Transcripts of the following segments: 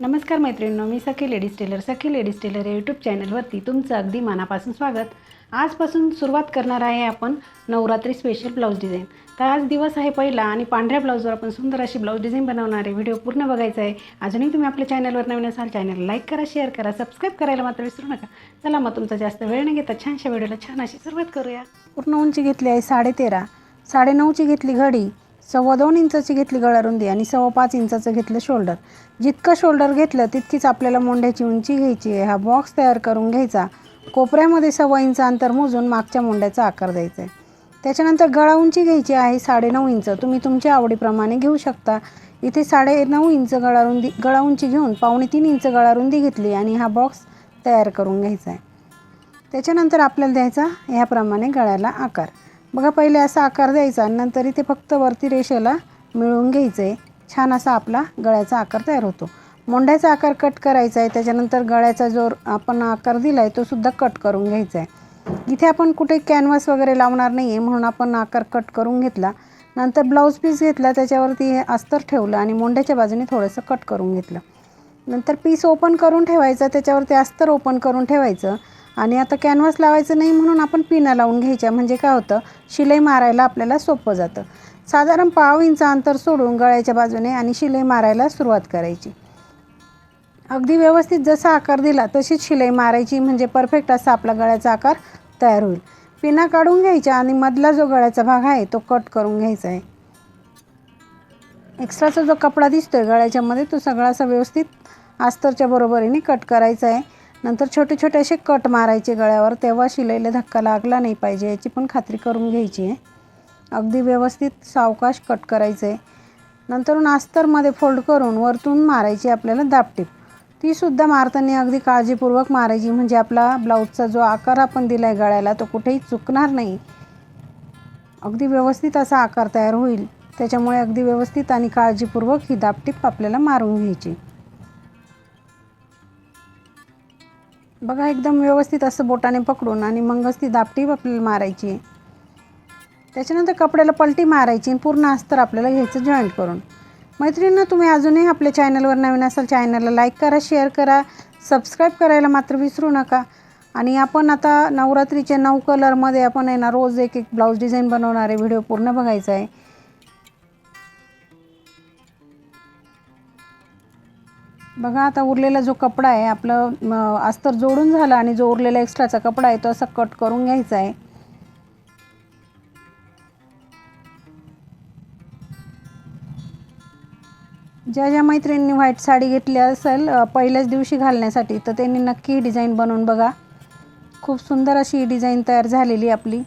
नमस्कार मैत्रिणींनो मी Sakhi ladies tailor. Sakhi ladies tailor या यूट्यूब चॅनलवरती तुमचं अगदी मनापासून स्वागत. आजपासून सुरुवात करणार आहे आपण नवरात्री स्पेशल ब्लाऊज डिझाईन तर आज दिवस आहे पहिला आणि पांढऱ्या ब्लाऊजवर आपण सुंदर अशी ब्लाऊज डिझाईन बनवणार आहे. व्हिडिओ पूर्ण बघायचा आहे. अजूनही तुम्ही आपल्या चॅनलवर नवीन असाल चॅनल लाईक करा शेअर करा सबस्क्राईब करायला मात्र विसरू नका. चला मग तुमचा जास्त वेळ न घेता छानशा व्हिडिओला छान अशी सुरुवात करूया. पूर्ण उंची घेतली आहे साडेतेरा साडेनऊची घेतली घडी सव्वा दोन इंचाची घेतली गळारुंदी आणि सव्वा पाच इंचाचं घेतलं शोल्डर. जितकं शोल्डर घेतलं तितकीच आपल्याला मोंड्याची उंची घ्यायची आहे. हा बॉक्स तयार करून घ्यायचा. कोपऱ्यामध्ये सव्वा इंच अंतर मोजून मागच्या मोंड्याचा आकार द्यायचा आहे. त्याच्यानंतर गळा उंची घ्यायची आहे साडेनऊ इंच. तुम्ही तुमच्या आवडीप्रमाणे घेऊ शकता. इथे साडेनऊ इंच गळारुंदी गळा उंची घेऊन पावणे तीन इंच गळारुंदी घेतली आणि हा बॉक्स तयार करून घ्यायचा आहे. त्याच्यानंतर आपल्याला द्यायचा ह्याप्रमाणे गळ्याला आकार. बघा पहिले असा आकार द्यायचा आणि नंतर इथे फक्त वरती रेषेला मिळवून घ्यायचं. आहे छान असा आपला गळ्याचा आकार तयार होतो. मोंड्याचा आकार कट करायचा आहे त्याच्यानंतर गळ्याचा जो आपण आकार दिला आहे तो सुद्धा कट करून घ्यायचा आहे. इथे आपण कुठे कॅनव्हास वगैरे लावणार नाही आहे म्हणून आपण आकार कट करून घेतला. नंतर ब्लाऊज पीस घेतला त्याच्यावरती हे अस्तर ठेवलं आणि मोंड्याच्या बाजूने थोडंसं कट करून घेतलं. नंतर पीस ओपन करून ठेवायचं त्याच्यावरती अस्तर ओपन करून ठेवायचं. आणि आता कॅनव्हास लावायचं नाही म्हणून आपण पिना लावून घ्यायच्या. म्हणजे काय होतं? शिलाई मारायला आपल्याला सोपं जातं. साधारण पाव इंच अंतर सोडून गळ्याच्या बाजूने आणि शिलाई मारायला सुरुवात करायची. अगदी व्यवस्थित जसा आकार दिला तशीच शिलाई मारायची. म्हणजे परफेक्ट असा आपला गळ्याचा आकार तयार होईल. पिना काढून घ्यायच्या आणि मधला जो गळ्याचा भाग आहे तो कट करून घ्यायचा आहे. एक्स्ट्राचा जो कपडा दिसतोय गळ्याच्यामध्ये तो सगळा असा व्यवस्थित अस्तरच्या बरोबरीने कट करायचा आहे. नंतर छोटे छोटे असे कट मारायचे गळ्यावर तेव्हा शिलाईला धक्का लागला नाही पाहिजे याची पण खात्री करून घ्यायची आहे. अगदी व्यवस्थित सावकाश कट करायचं. आहे नंतर अस्तरमध्ये फोल्ड करून वरतून मारायची आपल्याला दापटीप. तीसुद्धा मारताना अगदी काळजीपूर्वक मारायची म्हणजे आपला ब्लाऊजचा जो आकार आपण दिला आहे गळ्याला तो कुठेही चुकणार नाही. अगदी व्यवस्थित असा आकार तयार होईल. त्याच्यामुळे अगदी व्यवस्थित आणि काळजीपूर्वक ही दापटीप आपल्याला मारून घ्यायची. बघा एकदम व्यवस्थित असं बोटाने पकडून आणि मगच ती दापटी आपल्याला मारायची त्याच्यानंतर कपड्याला पलटी मारायची आणि पूर्ण अस्तर आपल्याला घ्यायचं जॉईंट करून. मैत्रिणींना तुम्ही अजूनही आपल्या चॅनलवर नवीन असाल चॅनलला लाईक करा शेअर करा सबस्क्राईब करायला मात्र विसरू नका. आणि आपण आता नवरात्रीच्या नऊ कलरमध्ये आपण आहे ना रोज एक एक ब्लाऊज डिझाईन बनवणार आहे व्हिडिओ पूर्ण बघायचा आहे. बघा आता उरलेला जो कपडा आहे आपलं अस्तर जोडून झाला आणि जो उरलेला एक्स्ट्राचा कपडा आहे तो असा कट करून घ्यायचा आहे. ज्या ज्या मैत्रिणींनी व्हाईट साडी घेतली असेल पहिल्याच दिवशी घालण्यासाठी तर त्यांनी नक्की डिझाईन बनवून बघा. खूप सुंदर अशी ही डिझाईन तयार झालेली आपली.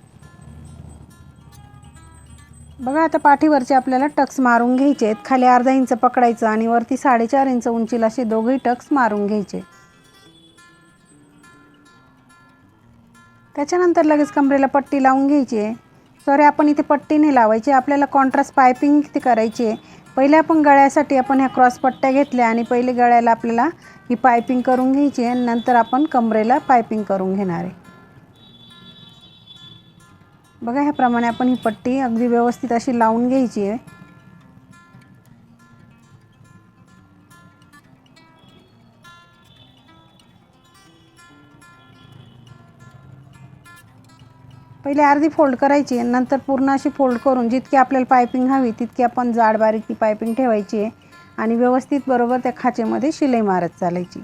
बघा आता पाठीवरचे आपल्याला टक्स मारून घ्यायचे आहेत. खाली अर्धा इंच पकडायचं आणि वरती साडेचार इंच उंचीला असे दोघंही टक्स मारून घ्यायचे. त्याच्यानंतर लगेच कमरेला पट्टी लावून घ्यायची आहे. सॉरी आपण इथे पट्टी नाही लावायची. आपल्याला कॉन्ट्रास्ट पायपिंग इथे करायची आहे. पहिले आपण गळ्यासाठी आपण ह्या क्रॉस पट्ट्या घेतल्या आणि पहिले गळ्याला आपल्याला ही पायपिंग करून घ्यायची आहे. आणि नंतर आपण कमरेला पायपिंग करून घेणार आहे. बघा ह्याप्रमाणे आपण ही पट्टी अगदी व्यवस्थित अशी लावून घ्यायची आहे. पहिले अर्धी फोल्ड करायची आहे नंतर पूर्ण अशी फोल्ड करून जितकी आपल्याला पायपिंग हवी तितकी आपण जाड बारीक ती पायपिंग ठेवायची आहे आणि व्यवस्थित बरोबर त्या खाचेमध्ये शिलाई मारत चालायची.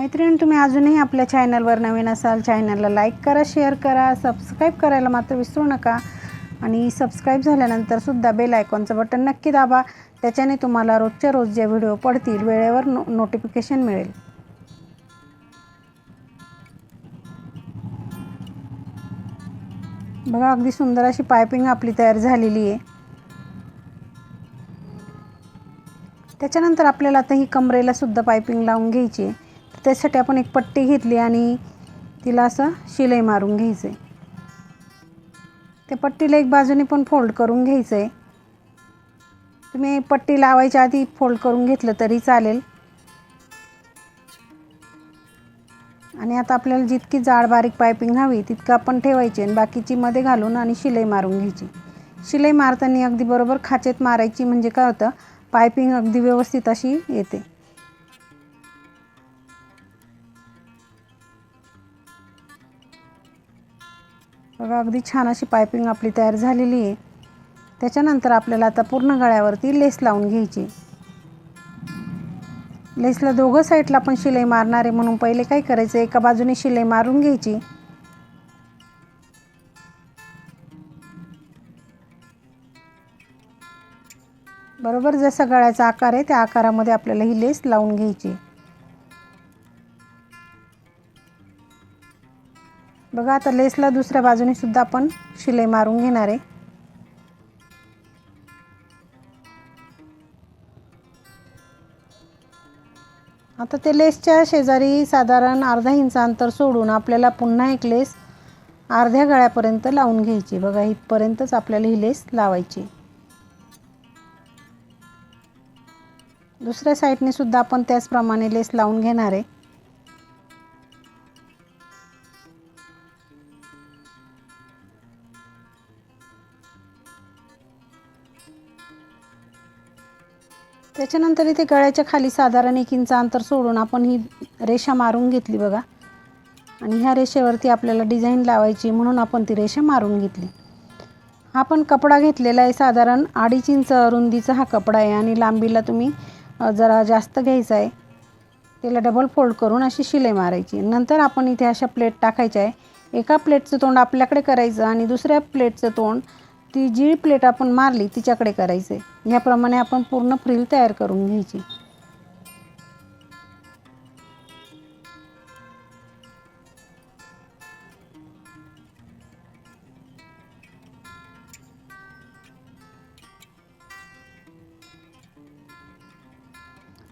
मैत्रिणी तुम्ही अजूनही आपल्या चॅनलवर नवीन असाल चॅनलला लाईक करा शेअर करा सबस्क्राईब करायला मात्र विसरू नका. आणि सबस्क्राईब झाल्यानंतरसुद्धा बेल आयकॉनचं बटन नक्की दाबा. त्याच्याने तुम्हाला रोजच्या रोज जे व्हिडिओ पडतील वेळेवर नो नोटिफिकेशन मिळेल. बघा अगदी सुंदर अशी पायपिंग आपली तयार झालेली आहे. त्याच्यानंतर आपल्याला आता ही कमरेला सुद्धा पायपिंग लावून घ्यायची आहे. त्यासाठी आपण एक पट्टी घेतली आणि तिला असं शिलाई मारून घ्यायचं आहे त्या पट्टीला एक बाजूने पण फोल्ड करून घ्यायचं आहे तुम्ही पट्टी लावायच्या आधी फोल्ड करून घेतलं तरी चालेल. आणि आता आपल्याला जितकी जाड बारीक पायपिंग हवी तितकं आपण ठेवायची आणि बाकीची मध्ये घालून आणि शिलाई मारून घ्यायची. शिलाई मारताना अगदी बरोबर खाचेत मारायची म्हणजे काय होतं? पायपिंग अगदी व्यवस्थित अशी येते. बघा अगदी छान अशी पायपिंग आपली तयार झालेली आहे. त्याच्यानंतर आपल्याला आता पूर्ण गळ्यावरती लेस लावून घ्यायची. लेसला दोघं साईडला आपण शिलाई मारणार आहे म्हणून पहिले काय करायचं एका बाजूने शिलाई मारून घ्यायची. बरोबर जसा गळ्याचा आकार आहे त्या आकारामध्ये आपल्याला ही लेस लावून घ्यायची. बघा आता लेसला दुसऱ्या बाजूने सुद्धा आपण शिलाई मारून घेणार आहे. आता ते लेसच्या शेजारी साधारण अर्धा इंच अंतर सोडून आपल्याला पुन्हा एक लेस अर्ध्या गळ्यापर्यंत लावून घ्यायची. बघा इथपर्यंतच आपल्याला ही लेस लावायची. दुसऱ्या साईडने सुद्धा आपण त्याचप्रमाणे लेस लावून घेणार आहे. त्याच्यानंतर इथे गळ्याच्या खाली साधारण एक इंच अंतर सोडून आपण ही रेषा मारून घेतली बघा. आणि ह्या रेषेवरती आपल्याला डिझाईन लावायची म्हणून आपण ती रेषा मारून घेतली. हा पण कपडा घेतलेला आहे साधारण अडीच इंच रुंदीचा हा कपडा आहे आणि लांबीला तुम्ही जरा जास्त घ्यायचा आहे. त्याला डबल फोल्ड करून अशी शिलाई मारायची नंतर आपण इथे अशा प्लेट टाकायच्या आहे. एका प्लेटचं तोंड आपल्याकडे करायचं आणि दुसऱ्या प्लेटचं तोंड ती जी प्लेट आपण मारली तिच्याकडे करायचं आहे ह्याप्रमाणे आपण पूर्ण फ्रिल तयार करून घ्यायची.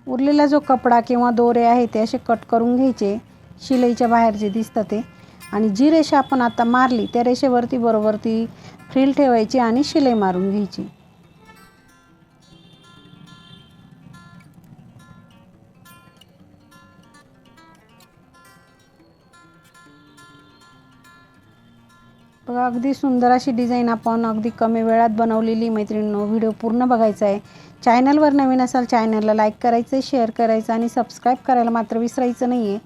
उरलेला जो कपडा किंवा दोरे आहे ते असे कट करून घ्यायचे. शिलाईच्या बाहेर जे दिसतं ते. आणि जी रेषा आपण आता मारली त्या रेषेवरती बरोबर ती फ्रिल ठेवायची आणि शिलाई मारून घ्यायची. बघा अगदी सुंदर अशी डिझाईन आपण अगदी कमी वेळात बनवलेली मैत्रिणींनो व्हिडिओ पूर्ण बघायचा आहे. चॅनलवर नवीन असाल चॅनलला लाईक करायचं आहे शेअर करायचं आणि सबस्क्राईब करायला मात्र विसरायचं नाही आहे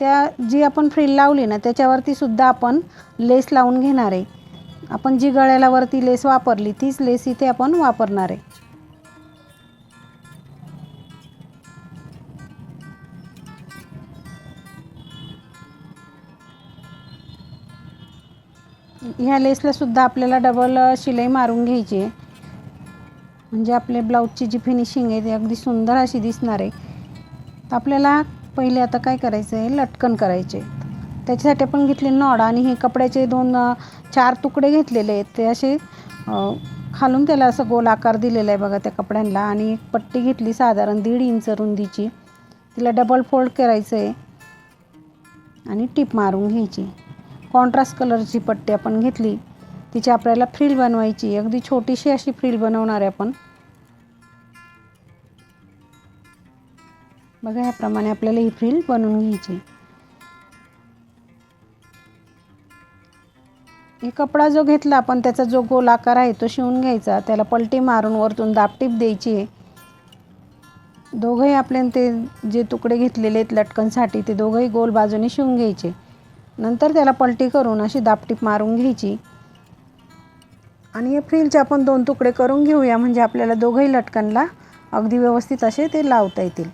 त्या जी आपण फ्रिल लावली ना त्याच्यावरती सुद्धा आपण लेस लावून घेणार आहे. आपण जी गळ्याला वरती लेस वापरली तीच लेस इथे आपण वापरणार आहे. ह्या लेसला सुद्धा आपल्याला डबल शिलाई मारून घ्यायची आहे. म्हणजे आपले ब्लाऊजची जी फिनिशिंग आहे ती अगदी सुंदर अशी दिसणार आहे. तर आपल्याला पहिले आता काय करायचं आहे लटकन करायचे. त्याच्यासाठी आपण घेतले नॉड आणि हे कपड्याचे दोन चार तुकडे घेतलेले आहेत. ते असे खालून त्याला असं गोल आकार दिलेला आहे बघा त्या कपड्यांना आणि एक पट्टी घेतली साधारण दीड इंच रुंदीची. तिला डबल फोल्ड करायचं आहे आणि टीप मारून घ्यायची. कॉन्ट्रास्ट कलरची पट्टी आपण घेतली. तिची आपल्याला फ्रिल बनवायची. अगदी छोटीशी अशी फ्रिल बनवणार आहे आपण. बघा ह्याप्रमाणे आपल्याला ही फ्रिल बनवून घ्यायची. हे कपडा जो घेतला आपण त्याचा जो गोल आकार आहे तो शिवून घ्यायचा. त्याला पलटी मारून वरतून दापटीप द्यायची. आहे दोघंही आपले ते जे तुकडे घेतलेले आहेत लटकनसाठी ते दोघंही गोल बाजूने शिवून घ्यायचे. नंतर त्याला पलटी करून अशी दापटीप मारून घ्यायची. आणि हे फ्रिलचे आपण दोन तुकडे करून घेऊया म्हणजे आपल्याला दोघंही लटकनला अगदी व्यवस्थित असे ते लावता येतील.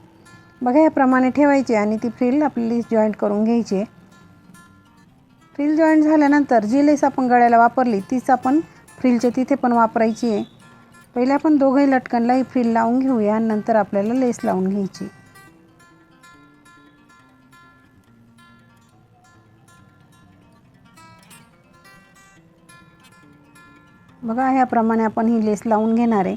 बघा याप्रमाणे ठेवायची आणि ती फ्रिल आपली जॉईंट करून घ्यायची फ्रिल जॉईंट झाल्यानंतर जी लेस आपण गळ्याला वापरली तीच आपण फ्रिलच्या तिथे पण वापरायची आहे. पहिले आपण दोघंही लटकनला ही फ्रिल लावून घेऊया आणि नंतर आपल्याला लेस लावून घ्यायची. बघा ह्याप्रमाणे आपण ही लेस लावून घेणार आहे.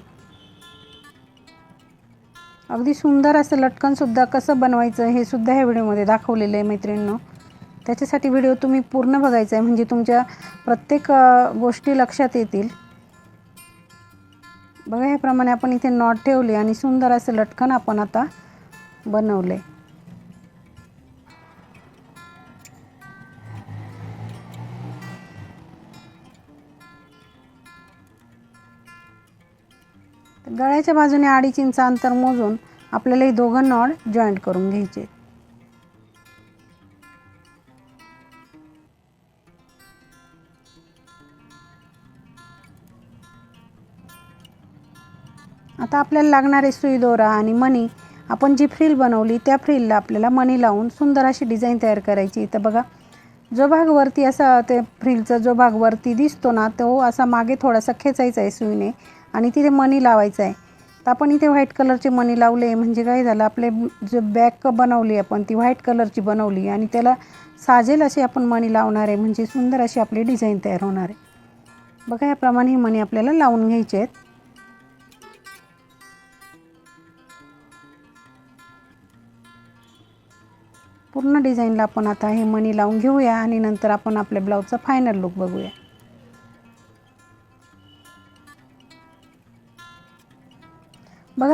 अगदी सुंदर असं लटकनसुद्धा कसं बनवायचं हे सुद्धा ह्या व्हिडिओमध्ये दाखवलेलं आहे मैत्रिणींनो. त्याच्यासाठी व्हिडिओ तुम्ही पूर्ण बघायचा आहे. म्हणजे तुमच्या प्रत्येक गोष्टी लक्षात येतील. बघा ह्याप्रमाणे आपण इथे नॉट ठेवले आणि सुंदर असं लटकन आपण आता बनवलं गळ्याच्या बाजूने अडीच इंच अंतर मोजून आपल्याला हे दोघं नॉड जॉईंट करून घ्यायचे. आता आपल्याला लागणारे सुई दोरा आणि मणी आपण जी फ्रिल बनवली त्या फ्रिलला आपल्याला मणी लावून सुंदर अशी डिझाईन तयार करायची. तर बघा जो भाग वरती असा ते फ्रिलचा जो भाग वरती दिसतो ना तो असा मागे थोडासा खेचायचा आहे सुईने. आणि तिथे मनी लावायचं आहे तर आपण इथे व्हाईट कलरचे मनी लावले म्हणजे काय झालं आपले जो बॅग बनवली आपण ती व्हाईट कलरची बनवली आणि त्याला साजेल अशी आपण मणी लावणार आहे म्हणजे सुंदर अशी आपली डिझाईन तयार होणार आहे. बघा याप्रमाणे हे मणी आपल्याला लावून घ्यायचे आहेत. पूर्ण डिझाईनला आपण आता हे मणी लावून घेऊया आणि नंतर आपण आपल्या ब्लाऊजचा फायनल लुक बघूया.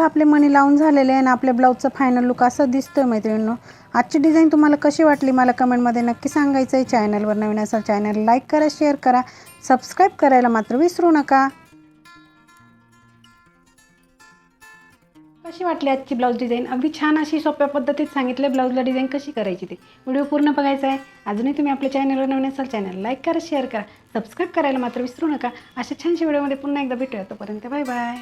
आपले मणी लावून झालेले आहे आणि आपल्या ब्लाऊजचं फायनल लुक असं दिसतोय मैत्रिणींनो. आजची डिझाईन तुम्हाला कशी वाटली मला कमेंटमध्ये नक्की सांगायचं आहे चॅनलवर नवीन असाल चॅनल लाईक करा शेअर करा. सबस्क्राईब करायला मात्र विसरू नका. कशी वाटली आजची ब्लाऊज डिझाईन अगदी छान अशी सोप्या पद्धतीत सांगितले ब्लाऊजला डिझाईन कशी करायची ते. व्हिडिओ पूर्ण बघायचा आहे. अजूनही तुम्ही आपल्या चॅनलवर नवीन असाल चॅनल लाईक करा शेअर करा. सबस्क्राईब करायला मात्र विसरू नका. अशा छानशा व्हिडिओमध्ये पुन्हा एकदा भेटूया. तोपर्यंत बाय बाय